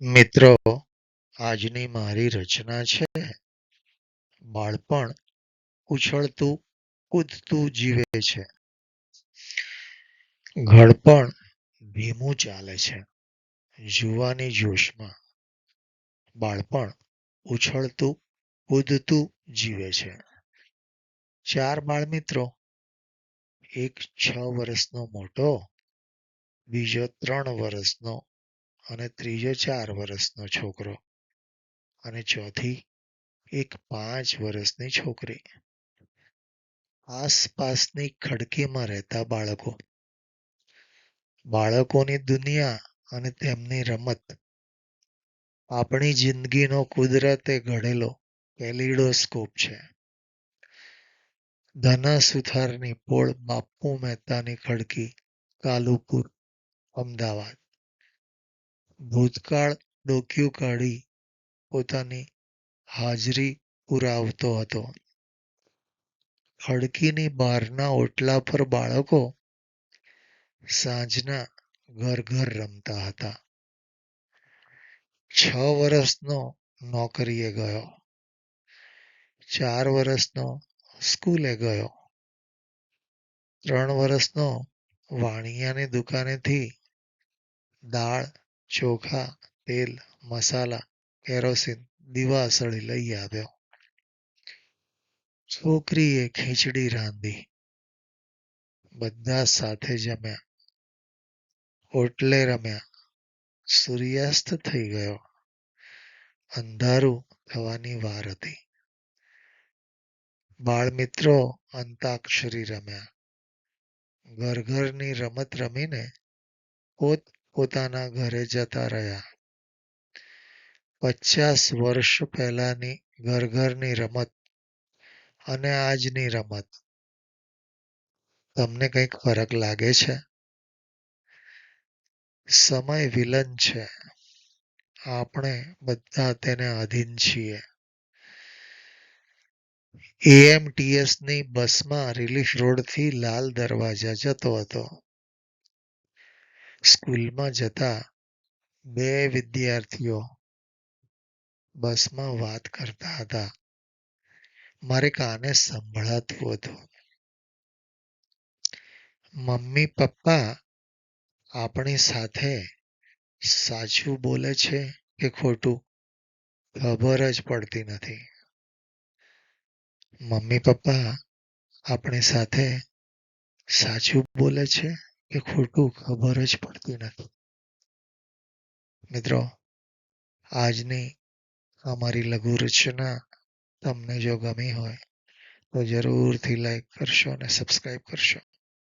મિત્રો, આજની મારી રચના છે, બાળપણ ઉછળતું, કૂદતું જીવે છે. ઘડપણ ધીમું ચાલે છે, જુવાની જોશમાં. બાળપણ ઉછળતું, કૂદતું જીવે છે. ચાર બાળમિત્રો એક છ વર્ષનો મોટો, બીજો ત્રણ વર્ષનો અને ત્રીજો ચાર વર્ષનો છોકરો અને ચોથી એક પાંચ વર્ષની છોકરી. આસપાસની ખડકીમાં રહેતા બાળકો. બાળકોની દુનિયા અને તેમની રમત. આપણી જિંદગીનો કુદરતે ઘડેલો કેલિડોસ્કોપ છે. ધના સુથારની પોળ બાપુ મહેતાની ખડકી, કાલુપુર, અમદાવાદ. ભૂતકાળ ડોકિયું કાઢી પોતાની હાજરી પુરાવતો હતો. ખડકીની બહારના ઓટલા પર બાળકો સાંજના ઘર રમતા હતા. છ વર્ષનો નોકરીએ ગયો. ચાર વર્ષનો સ્કૂલે ગયો. ત્રણ વર્ષનો વાણિયાની દુકાનેથી દાળ ચોખા, તેલ, મસાલા, કેરોસીન દીવાસળી લઈ આવ્યો. છોકરીએ ખીચડી રાંધી. બધા સાથે જમ્યા. હોટલે રમ્યા. સૂર્યાસ્ત થઈ ગયો. અંધારું થવાની વાર હતી. બાળમિત્રો અંતાક્ષરી રમ્યા. ઘર ઘરની રમત રમીને પોત પોતાના ઘરે જતા રહ્યા. પચાસ વર્ષ પહેલાની ઘર ઘરની રમત અને આજની રમત. તમને કંઈક ફરક લાગે છે? સમય વિલન છે. આપણે બધા તેને આધીન છીએ. એએમટીએસની બસમાં રિલીફ રોડથી લાલ દરવાજા જતો હતો. સ્કૂલમાં જતા બે વિદ્યાર્થીઓ બસમાં વાત કરતા હતા. મારે કાને સંભળાતું હતું? મમ્મી, પપ્પા આપણી સાથે સાચું બોલે છે કે ખોટું? ખબર જ પડતી નથી. મમ્મી, પપ્પા આપણી સાથે સાચું બોલે છે? કે ખોટું ખબર જ પડતી નથી. મિત્રો, આજની અમારી લઘુ રચના તમને જો ગમી હોય તો જરૂરથી લાઈક કરશો અને સબસ્ક્રાઈબ કરશો.